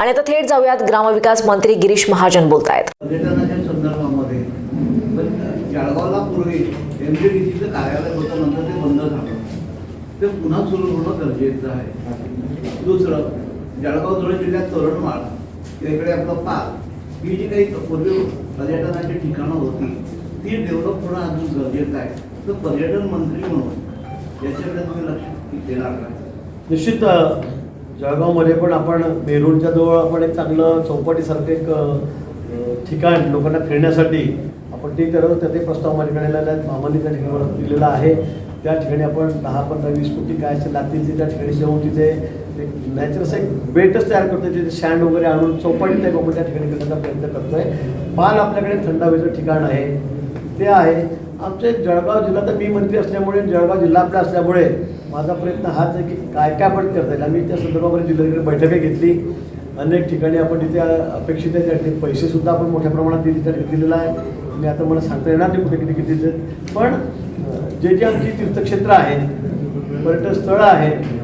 आणि आता थेट जाऊयात ग्रामविकास मंत्री गिरीश महाजन बोलतायत. पर्यटनाच्या संदर्भामध्ये पण जळगावला पूर्वी एम डी डी सीचं कार्यालय होतं नंतर ते बंद झालं. ते पुन्हा सुरू होणं गरजेचं आहे. दुसरं जळगाव धुळे जिल्ह्यात तोरणमाळ इकडे आपलं पार्क ही जी काही पूर्वी पर्यटनाची ठिकाणं होती ती डेव्हलप होणं अजून गरजेचं आहे. तर पर्यटन मंत्री म्हणून याच्याकडे तुम्ही लक्ष देणार का? निश्चित जळगावमध्ये पण आपण मेरूरच्या जवळ आपण एक चांगलं चौपाटीसारखं एक ठिकाण लोकांना फिरण्यासाठी आपण ते करत त्या ते प्रस्ताव माझ्याकडे आलेला आहे. मामाने त्या ठिकाणी दिलेला आहे. त्या ठिकाणी आपण दहा पंधरा वीस कोटी काय असेल लागतील ते त्या ठिकाणी जाऊन तिथे एक नॅचरल असं एक बेटच तयार करतोय. तिथे सँड वगैरे आणून चौपाटी टाईप आपण त्या ठिकाणी करण्याचा प्रयत्न करतोय. पाल आपल्याकडे थंड हवेचं ठिकाण आहे. ते आहे. आमचे जळगाव जिल्हा तर मी मंत्री असल्यामुळे जळगाव जिल्हा आपला असल्यामुळे माझा प्रयत्न हाच आहे की काय काय आपण करता येईल. आम्ही त्या संदर्भामध्ये जिल्ह्याकडे बैठकही घेतली. अनेक ठिकाणी आपण तिथे अपेक्षित आहे त्या ठिकाणी पैसेसुद्धा आपण मोठ्या प्रमाणात तिथे त्या ठिकाणी दिलेला आहे. आणि आता मला सांगता येणार नाही कुठे किती किती दिले पण जे जे आमची तीर्थक्षेत्र आहेत पर्यटन स्थळं आहेत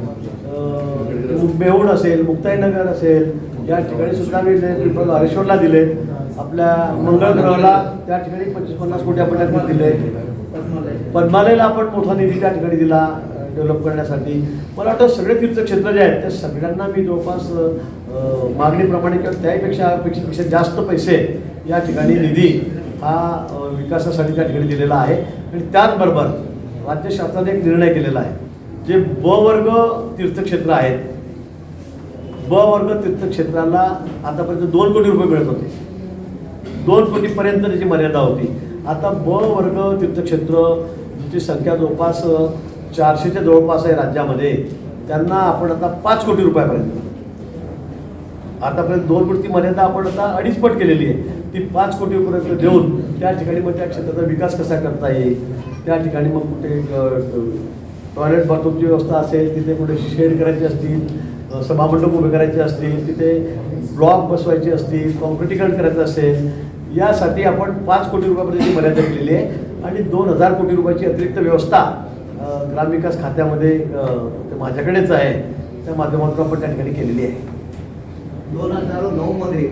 मेहूण असेल मुक्ताईनगर असेल या ठिकाणी सुद्धा मी पिंपळ हरेश्वरला दिले आपल्या मंगळ ग्रहाला त्या ठिकाणी पंचवीस पन्नास कोटी आपण त्या दिले पद्मालयला आपण मोठा निधी त्या ठिकाणी दिला. डेव्हलप करण्यासाठी. मला वाटतं सगळे तीर्थक्षेत्र जे आहेत त्या सगळ्यांना मी जवळपास मागणीप्रमाणे किंवा त्याहीपेक्षा अपेक्षेपेक्षा जास्त पैसे या ठिकाणी निधी हा विकासासाठी त्या ठिकाणी दिलेला आहे. आणि त्याचबरोबर राज्य शासनाने एक निर्णय केलेला आहे जे ब वर्ग तीर्थक्षेत्र आहेत. ब वर्ग तीर्थक्षेत्राला आतापर्यंत दोन कोटी रुपये मिळत होते. दोन कोटीपर्यंत त्याची मर्यादा होती. आता ब वर्ग तीर्थक्षेत्र जी संख्या जवळपास चारशेच्या जवळपास आहे राज्यामध्ये. त्यांना आपण आता पाच कोटी रुपयापर्यंत. आतापर्यंत दोन कोटी मर्यादा आपण आता अडीच पट केलेली आहे. ती पाच कोटी रुपये देऊन त्या ठिकाणी मग त्या क्षेत्राचा विकास कसा करता येईल? त्या ठिकाणी मग कुठे टॉयलेट बाथरूमची व्यवस्था असेल तिथे कुठे शेड करायचे असतील सभामंडप उभे करायचे असतील तिथे ब्लॉक बसवायचे असतील कॉन्क्रिटीकरण करायचं असेल यासाठी आपण पाच कोटी रुपयापर्यंतची मर्यादा केलेली आहे. आणि दोन हजार कोटी रुपयाची अतिरिक्त व्यवस्था ग्रामविकास खात्यामध्ये ते माझ्याकडेच आहे. त्या माध्यमातून आपण त्या ठिकाणी केलेली आहे. दोन हजार नऊमध्ये